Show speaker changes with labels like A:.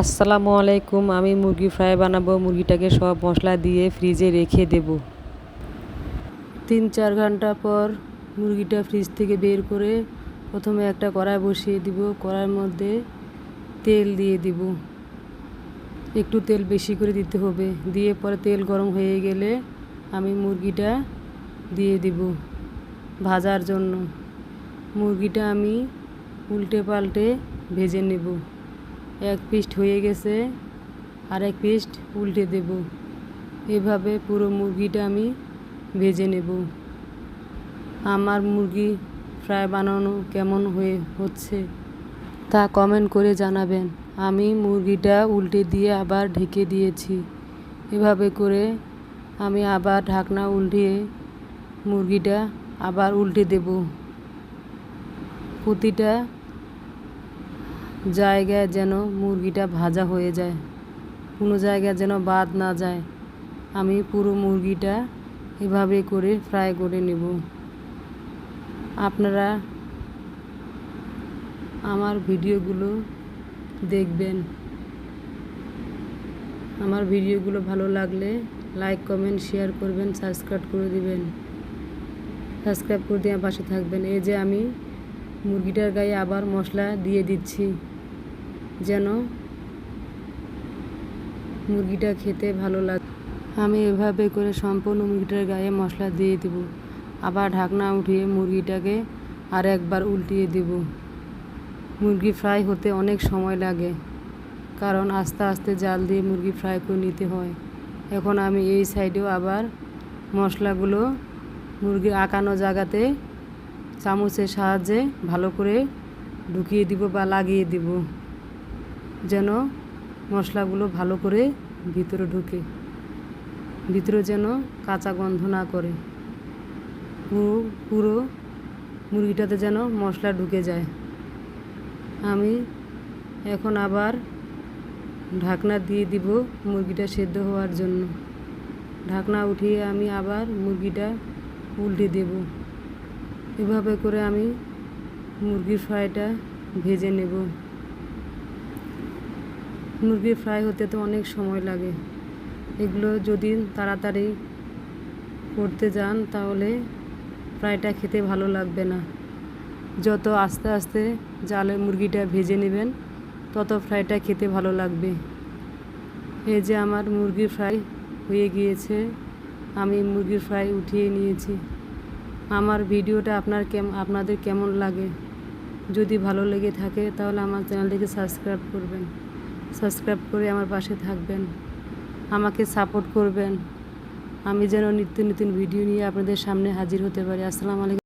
A: আসসালামু আলাইকুম, আমি মুরগি ফ্রাই বানাবো। মুরগিটাকে সব মশলা দিয়ে ফ্রিজে রেখে দেব। তিন চার ঘণ্টা পর মুরগিটা ফ্রিজ থেকে বের করে প্রথমে একটা কড়াই বসিয়ে দিব। কড়াইয়ের মধ্যে তেল দিয়ে দিব। একটু তেল বেশি করে দিতে হবে। দিয়ে পরে তেল গরম হয়ে গেলে আমি মুরগিটা দিয়ে দিব ভাজার জন্য। মুরগিটা আমি উল্টে পাল্টে ভেজে নেব। এক পিস্ট হয়ে গেছে আর এক পিস্ট উল্টে দেব। এভাবে পুরো মুরগিটা আমি ভেজে নেব। আমার মুরগি ফ্রাই বানানো কেমন হয়ে হচ্ছে তা কমেন্ট করে জানাবেন। আমি মুরগিটা উল্টে দিয়ে আবার ঢেকে দিয়েছি। এভাবে করে আমি আবার ঢাকনা উল্টিয়ে মুরগিটা আবার উল্টে দেব। প্রতিটা জায়গায় যেন মুরগিটা ভাজা হয়ে যায়, কোনো জায়গায় যেন বাদ না যায়। আমি পুরো মুরগিটা এভাবে করে ফ্রাই করে নেব। আপনারা আমার ভিডিওগুলো দেখবেন। আমার ভিডিওগুলো ভালো লাগলে লাইক, কমেন্ট, শেয়ার করবেন, সাবস্ক্রাইব করে দিবেন। সাবস্ক্রাইব করে দিয়ে পাশে থাকবেন। এই যে আমি মুরগিটার গায়ে আবার মশলা দিয়ে দিচ্ছি। যেন মুরগিটা খেতে ভালো লাগে। আমি এভাবে করে সম্পূর্ণ মুরগিটার গায়ে মশলা দিয়ে দেব। আবার ঢাকনা উঠিয়ে মুরগিটাকে আর একবার উল্টিয়ে দেব। মুরগি ফ্রাই হতে অনেক সময় লাগে, কারণ আস্তে আস্তে জাল দিয়ে মুরগি ফ্রাই করে নিতে হয়। এখন আমি এই সাইডেও আবার মশলাগুলো মুরগি আঁকানো জায়গাতে চামচের সাহায্যে ভালো করে ঢুকিয়ে দিব বা লাগিয়ে দিব। যেন মশলাগুলো ভালো করে ভিতরে ঢুকে, ভিতরে যেন কাঁচা গন্ধ না করে। পুরো পুরো মুরগিটাতে যেন মশলা ঢুকে যায়। আমি এখন আবার ঢাকনা দিয়ে দিব মুরগিটা সেদ্ধ হওয়ার জন্য। ঢাকনা উঠিয়ে আমি আবার মুরগিটা উল্টে দেব। এভাবে করে আমি মুরগির ফ্রাইটা ভেজে নেব। মুরগির ফ্রাই হতে তো অনেক সময় লাগে। এগুলো যদি তাড়াতাড়ি করতে যান, তাহলে ফ্রাইটা খেতে ভালো লাগবে না। যত আস্তে আস্তে জালে মুরগিটা ভেজে নেবেন, তত ফ্রাইটা খেতে ভালো লাগবে। এই যে আমার মুরগির ফ্রাই হয়ে গিয়েছে, আমি মুরগির ফ্রাই উঠিয়ে নিয়েছি। আমার ভিডিওটা আপনার কেম, আপনাদের কেমন লাগে? যদি ভালো লেগে থাকে, তাহলে আমার চ্যানেলটিকে সাবস্ক্রাইব করবেন। সাবস্ক্রাইব করে আমার পাশে থাকবেন। আমাকে সাপোর্ট করবেন। আমি যেন নিত্য নতুন ভিডিও নিয়ে আপনাদের সামনে হাজির হতে পারি। আসসালামু আলাইকুম।